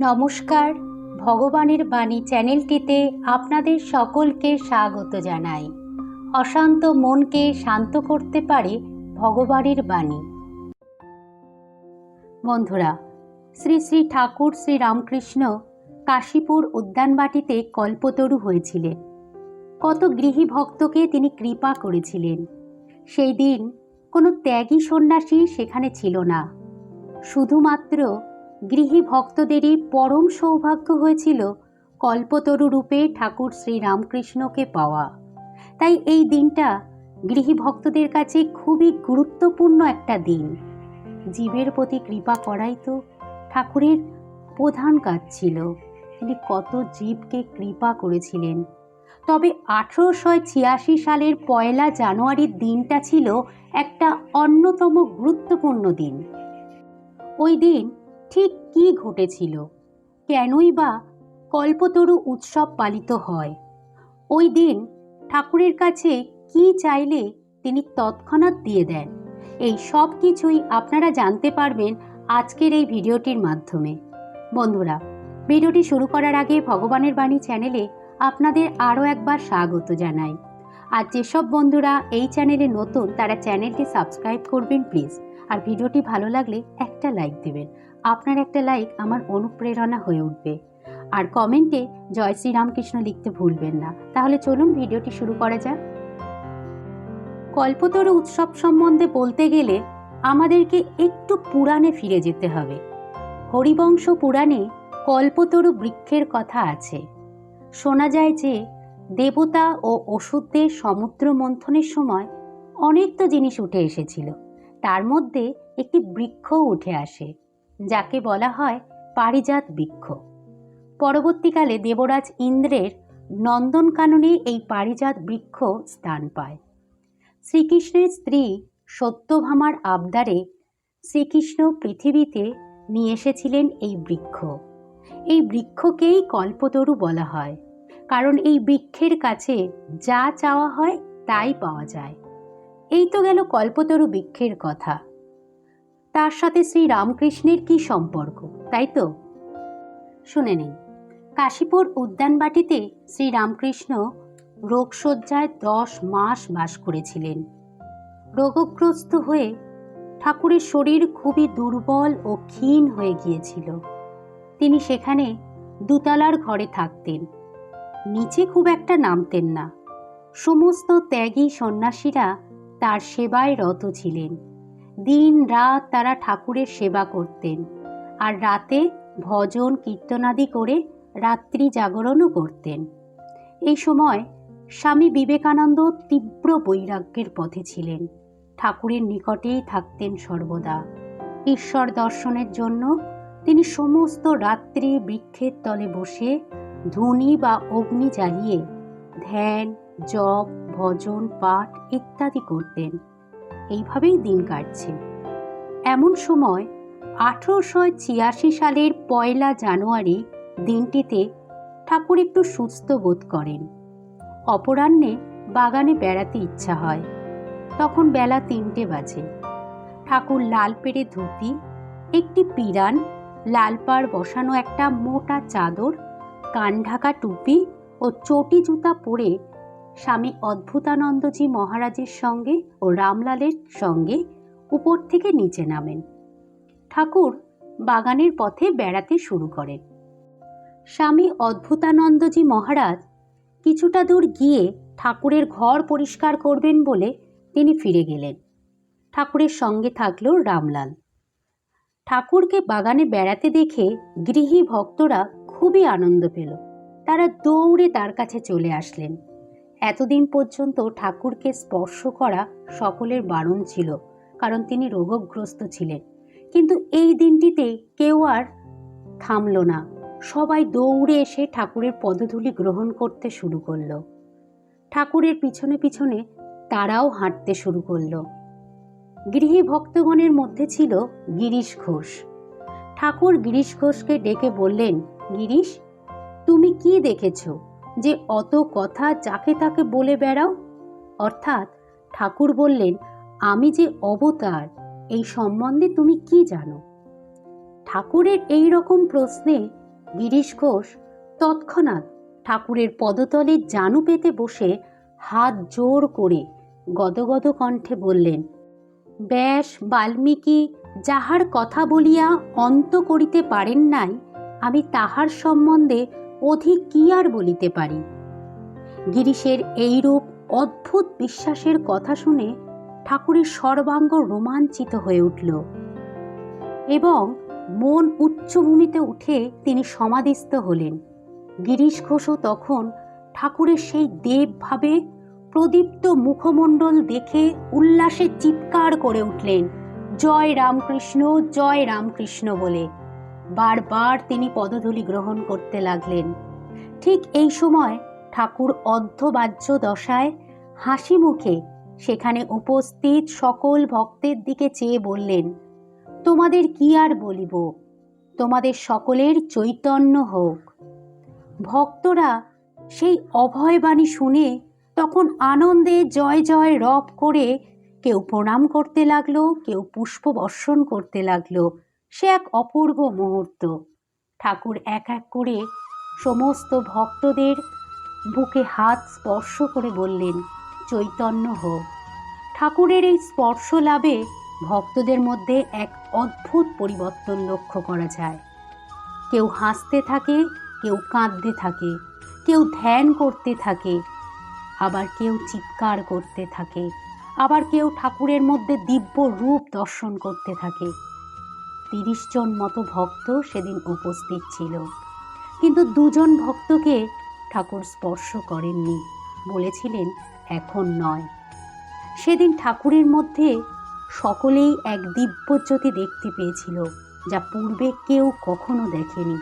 নমস্কার। ভগবানের বাণী চ্যানেলটিতে আপনাদের সকলকে স্বাগত জানাই। অশান্ত মনকে শান্ত করতে পারে ভগবানের বাণী। বন্ধুরা, শ্রী শ্রী ঠাকুর শ্রী রামকৃষ্ণ কাশীপুর উদ্যানবাটিতে কল্পতরু হয়েছিলেন। কত গৃহী ভক্তকে তিনি কৃপা করেছিলেন। সেই দিন কোনো ত্যাগী সন্ন্যাসী সেখানে ছিল না। শুধুমাত্র গৃহী ভক্তদেরই পরম সৌভাগ্য হয়েছিল কল্পতরু রূপে ঠাকুর শ্রীরামকৃষ্ণকে পাওয়া। তাই এই দিনটা গৃহী ভক্তদের কাছে খুবই গুরুত্বপূর্ণ একটা দিন। জীবের প্রতি কৃপা করাই তো ঠাকুরের প্রধান কাজ ছিল। তিনি কত জীবকে কৃপা করেছিলেন। তবে আঠেরোশো ছিয়াশি সালের পয়লা জানুয়ারির দিনটা ছিল একটা অন্যতম গুরুত্বপূর্ণ দিন। ওই দিন ঠিক কি ঘটেছিল? কেনই বা কল্পতরু উৎসব পালিত হয়? ওই দিন ঠাকুরের কাছে কি চাইলে তিনি তৎক্ষণাৎ দিয়ে দেন। এই সব কিছুই আপনারা জানতে পারবেন আজকের এই ভিডিওটির মাধ্যমে। বন্ধুরা, ভিডিওটি শুরু করার আগে ভগবানের বাণী চ্যানেলে আপনাদের আরও একবার স্বাগত জানাই। আর যেসব বন্ধুরা এই চ্যানেলে নতুন, তারা চ্যানেলটি সাবস্ক্রাইব করবেন প্লিজ। আর ভিডিওটি ভালো লাগলে একটা লাইক দেবেন। আপনার একটা লাইক আমার অনুপ্রেরণা হয়ে উঠবে। আর কমেন্টে জয় শ্রীরামকৃষ্ণ লিখতে ভুলবেন না। তাহলে চলুন ভিডিওটি শুরু করা যাক। কল্পতরু উৎসব সম্বন্ধে বলতে গেলে আমাদেরকে একটু পুরাণে ফিরে যেতে হবে। হরিবংশ পুরাণে কল্পতরু বৃক্ষের কথা আছে। শোনা যায় যে দেবতা ও ওষুধদের সমুদ্র মন্থনের সময় অনেক তো জিনিস উঠে এসেছিল। তার মধ্যে একটি বৃক্ষও উঠে আসে। যাকে বলা হয় পারিজাত বৃক্ষ। পরবর্তীকালে দেবরাজ ইন্দ্রের নন্দনকাননে এই পারিজাত বৃক্ষ স্থান পায়। শ্রীকৃষ্ণের স্ত্রী সত্যভামার আবদারে শ্রীকৃষ্ণ পৃথিবীতে নিয়ে এসেছিলেন এই বৃক্ষ। এই বৃক্ষকেই কল্পতরু বলা হয়, কারণ এই বৃক্ষের কাছে যা চাওয়া হয় তাই পাওয়া যায়। এই তো গেল কল্পতরু বৃক্ষের কথা। তার সাথে শ্রী রামকৃষ্ণের কি সম্পর্ক, তাই তো? শুনে নিন। কাশীপুর উদ্যানবাটিতে শ্রী রামকৃষ্ণ রোগশয্যায় দশ মাস বাস করেছিলেন। রোগগ্রস্ত হয়ে ঠাকুরের শরীর খুবই দুর্বল ও ক্ষীণ হয়ে গিয়েছিল। তিনি সেখানে দুতলার ঘরে থাকতেন। নিচে খুব একটা নামতেন না। সমস্ত ত্যাগী সন্ন্যাসীরা তার সেবায় রত ছিলেন। দিন রাত তারা ঠাকুরের সেবা করতেন, আর রাতে ভজন কীর্তনাদি করে রাত্রি জাগরণও করতেন। এই সময় স্বামী বিবেকানন্দ তীব্র বৈরাগ্যের পথে ছিলেন। ঠাকুরের নিকটেই থাকতেন সর্বদা। ঈশ্বর দর্শনের জন্য তিনি সমস্ত রাত্রি বৃক্ষের তলে বসে ধুনি বা অগ্নি জ্বালিয়ে ধ্যান, জপ, ভজন, পাঠ ইত্যাদি করতেন। এইভাবেই দিন কাটছে। এমন সময়, আঠেরোশো ছিয়াশি সালের পয়লা জানুয়ারি দিনটিতে ঠাকুর একটু সুস্থ বোধ করেন। অপরাহ্নে বাগানে বেড়াতে ইচ্ছা হয়। তখন বেলা তিনটে বাজে। ঠাকুর লাল পেড়ে ধুতি, একটি পিরান, লাল পাড় বসানো একটা মোটা চাদর, কান ঢাকা টুপি ও চটি জুতা পরে স্বামী অদ্ভুতানন্দজি মহারাজের সঙ্গে ও রামলালের সঙ্গে উপর থেকে নিচে নামেন। ঠাকুর বাগানের পথে বেড়াতে শুরু করেন। স্বামী অদ্ভুতানন্দজি মহারাজ কিছুটা দূর গিয়ে ঠাকুরের ঘর পরিষ্কার করবেন বলে তিনি ফিরে গেলেন। ঠাকুরের সঙ্গে থাকল রামলাল। ঠাকুরকে বাগানে বেড়াতে দেখে গৃহী ভক্তরা খুবই আনন্দ পেল। তারা দৌড়ে তার কাছে চলে আসলেন। এতদিন পর্যন্ত ঠাকুরকে স্পর্শ করা সকলের বারণ ছিল, কারণ তিনি রোগগ্রস্ত ছিলেন। কিন্তু এই দিনটিতে কেউ আর থামল না। সবাই দৌড়ে এসে ঠাকুরের পদধূলি গ্রহণ করতে শুরু করল। ঠাকুরের পিছনে পিছনে তারাও হাঁটতে শুরু করল। গৃহী ভক্তগণের মধ্যে ছিল গিরিশ ঘোষ। ঠাকুর গিরিশ ঘোষকে ডেকে বললেন, গিরিশ, তুমি কি দেখেছ? যে অত কথা যাকে তাকে বলে বেড়াও? অর্থাৎ ঠাকুর বললেন, আমি যে অবতার, এই সম্বন্ধে তুমি কি জানো? ঠাকুরের এই রকম প্রশ্নে গিরিশ ঘোষ তৎক্ষণাৎ ঠাকুরের পদতলে জানু পেতে বসে হাত জোর করে গদগদ কণ্ঠে বললেন, ব্যাস বাল্মীকি, যাহার কথা বলিয়া অন্ত করিতে পারেন নাই, আমি তাহার সম্বন্ধে অধিক কি আর বলিতে পারি? গিরিশের এইরূপ অদ্ভুত বিশ্বাসের কথা শুনে ঠাকুরের সর্বাঙ্গ রোমাঞ্চিত হয়ে উঠল এবং মন উচ্চভূমিতে উঠে তিনি সমাধিস্থ হলেন। গিরিশ ঘোষও তখন ঠাকুরের সেই দেবভাবে প্রদীপ্ত মুখমণ্ডল দেখে উল্লাসে চিৎকার করে উঠলেন, জয় রামকৃষ্ণ জয় রামকৃষ্ণ বলে। বারবার তিনি পদধূলি গ্রহণ করতে লাগলেন। ঠিক এই সময় ঠাকুর অর্ধবাহ্য দশায় হাসি মুখে সেখানে উপস্থিত সকল ভক্তের দিকে চেয়ে বললেন, তোমাদের কি আর বলিব? তোমাদের সকলের চৈতন্য হোক। ভক্তরা সেই অভয়বাণী শুনে তখন আনন্দে জয় জয় রব করে কেউ প্রণাম করতে লাগল, কেউ পুষ্প বর্ষণ করতে লাগল। সে এক অপূর্ব মুহূর্ত। ঠাকুর এক এক করে সমস্ত ভক্তদের বুকে হাত স্পর্শ করে বললেন, চৈতন্য হোক ঠাকুরের এই স্পর্শ লাভে ভক্তদের মধ্যে এক অদ্ভুত পরিবর্তন লক্ষ্য করা যায়। কেউ হাসতে থাকে, কেউ কাঁদতে থাকে, কেউ ধ্যান করতে থাকে, আবার কেউ চিৎকার করতে থাকে, আবার কেউ ঠাকুরের মধ্যে দিব্য রূপ দর্শন করতে থাকে। তিরিশ জন মতো ভক্ত সেদিন উপস্থিত ছিল। কিন্তু দুজন ভক্তকে ঠাকুর স্পর্শ করেননি, বলেছিলেন, এখন নয়। সেদিন ঠাকুরের মধ্যে সকলেই এক দিব্যজ্যোতি দেখতে পেয়েছিল, যা পূর্বে কেউ কখনো দেখেনি।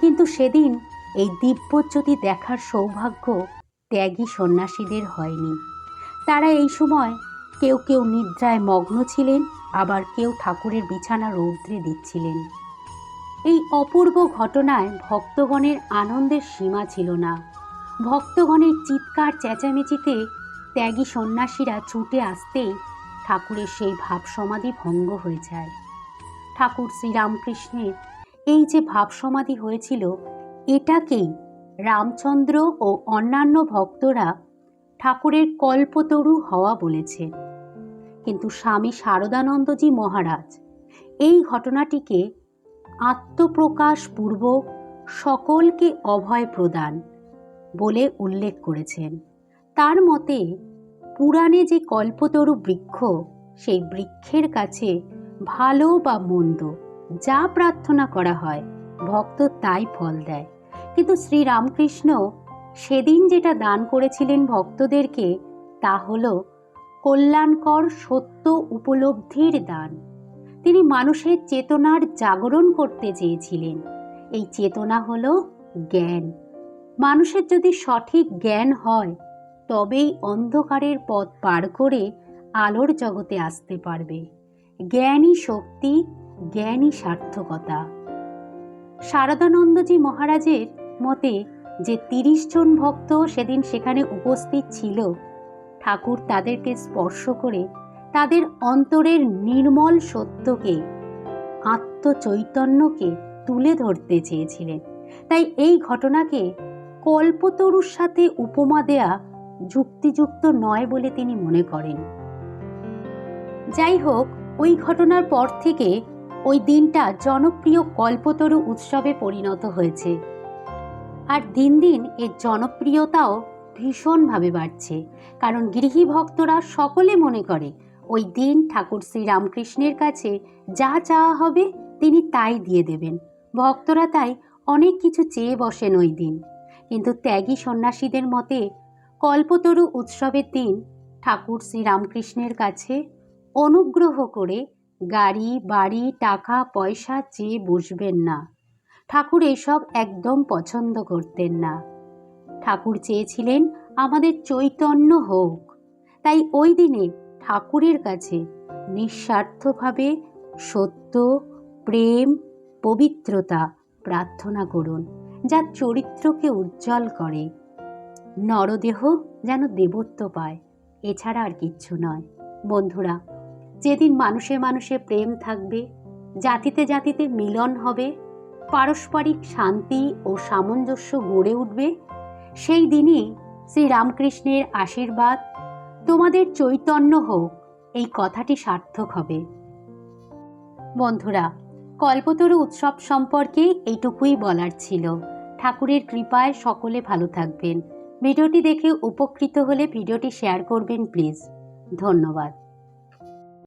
কিন্তু সেদিন এই দিব্যজ্যোতি দেখার সৌভাগ্য ত্যাগী সন্ন্যাসীদের হয়নি। তারা এই সময় কেউ কেউ নিদ্রায় মগ্ন ছিলেন, আবার কেউ ঠাকুরের বিছানা রৌদ্রে দিচ্ছিলেন। এই অপূর্ব ঘটনায় ভক্তগণের আনন্দের সীমা ছিল না। ভক্তগণের চিৎকার চেঁচামেচিতে ত্যাগী সন্ন্যাসীরা ছুটে আসতেই ঠাকুরের সেই ভাব সমাধি ভঙ্গ হয়ে যায়। ঠাকুর শ্রীরামকৃষ্ণের এই যে ভাব সমাধি হয়েছিল, এটাকেই রামচন্দ্র ও অন্যান্য ভক্তরা ঠাকুরের কল্পতরু হওয়া বলেছে। কিন্তু স্বামী শারদানন্দজি মহারাজ, এই ঘটনাটিকে আত্মপ্রকাশপূর্বক সকলকে অভয় প্রদান বলে উল্লেখ করেছেন। তার মতে, পুরাণে যে কল্পতরু বৃক্ষ, সেই বৃক্ষের কাছে ভালো বা মন্দ যা প্রার্থনা করা হয়, ভক্ত তাই ফল দেয়। কিন্তু শ্রীরামকৃষ্ণ সেদিন যেটা দান করেছিলেন ভক্তদেরকে, তা হল কল্যাণকর সত্য উপলব্ধির দান। তিনি মানুষের চেতনার জাগরণ করতে চেয়েছিলেন। এই চেতনা হল জ্ঞান। মানুষের যদি সঠিক জ্ঞান হয়, তবেই অন্ধকারের পথ পার করে আলোর জগতে আসতে পারবে। জ্ঞানই শক্তি জ্ঞানই সার্থকতা। শারদানন্দজি মহারাজের মতে যে তিরিশ জন ভক্ত সেদিন সেখানে উপস্থিত ছিল ঠাকুর তাদেরকে স্পর্শ করে তাদের অন্তরের নির্মল সত্যকে, আত্মচৈতন্যকে তুলে ধরতে চেয়েছিলেন। তাই এই ঘটনাকে কল্পতরুর সাথে উপমা দেয়া যুক্তিযুক্ত নয় বলে তিনি মনে করেন। যাই হোক ওই ঘটনার পর থেকে ওই দিনটা জনপ্রিয় কল্পতরু উৎসবে পরিণত হয়েছে। আর দিন দিন এর জনপ্রিয়তাও ভীষণভাবে বাড়ছে। কারণ গৃহী ভক্তরা সকলে মনে করে, ওই দিন ঠাকুর শ্রীরামকৃষ্ণের কাছে যা চাওয়া হবে তিনি তাই দিয়ে দেবেন। ভক্তরা তাই অনেক কিছু চেয়ে বসেন ওই দিন। কিন্তু ত্যাগী সন্ন্যাসীদের মতে, কল্পতরু উৎসবের দিন ঠাকুর শ্রীরামকৃষ্ণের কাছে অনুগ্রহ করে গাড়ি, বাড়ি, টাকা, পয়সা চেয়ে বসবেন না। ঠাকুর এসব একদম পছন্দ করতেন না। ঠাকুর চেয়েছিলেন আমাদের চৈতন্য হোক। তাই ওই দিনে ঠাকুরের কাছে নিঃস্বার্থভাবে সত্য, প্রেম, পবিত্রতা প্রার্থনা করুন, যা চরিত্রকে উজ্জ্বল করে। নরদেহ যেন দেবত্ব পায়, এছাড়া আর কিচ্ছু নয়। বন্ধুরা, যেদিন মানুষে মানুষে প্রেম থাকবে, জাতিতে জাতিতে মিলন হবে, পারস্পরিক শান্তি ও সামঞ্জস্য গড়ে উঠবে সেই দিনই শ্রী রামকৃষ্ণের আশীর্বাদ তোমাদের চৈতন্য হোক, এই কথাটি সার্থক হবে। বন্ধুরা, কল্পতরু উৎসব সম্পর্কে এইটুকুই বলার ছিল। ঠাকুরের কৃপায় সকলে ভালো থাকবেন। ভিডিওটি দেখে উপকৃত হলে ভিডিওটি শেয়ার করবেন, প্লিজ। ধন্যবাদ।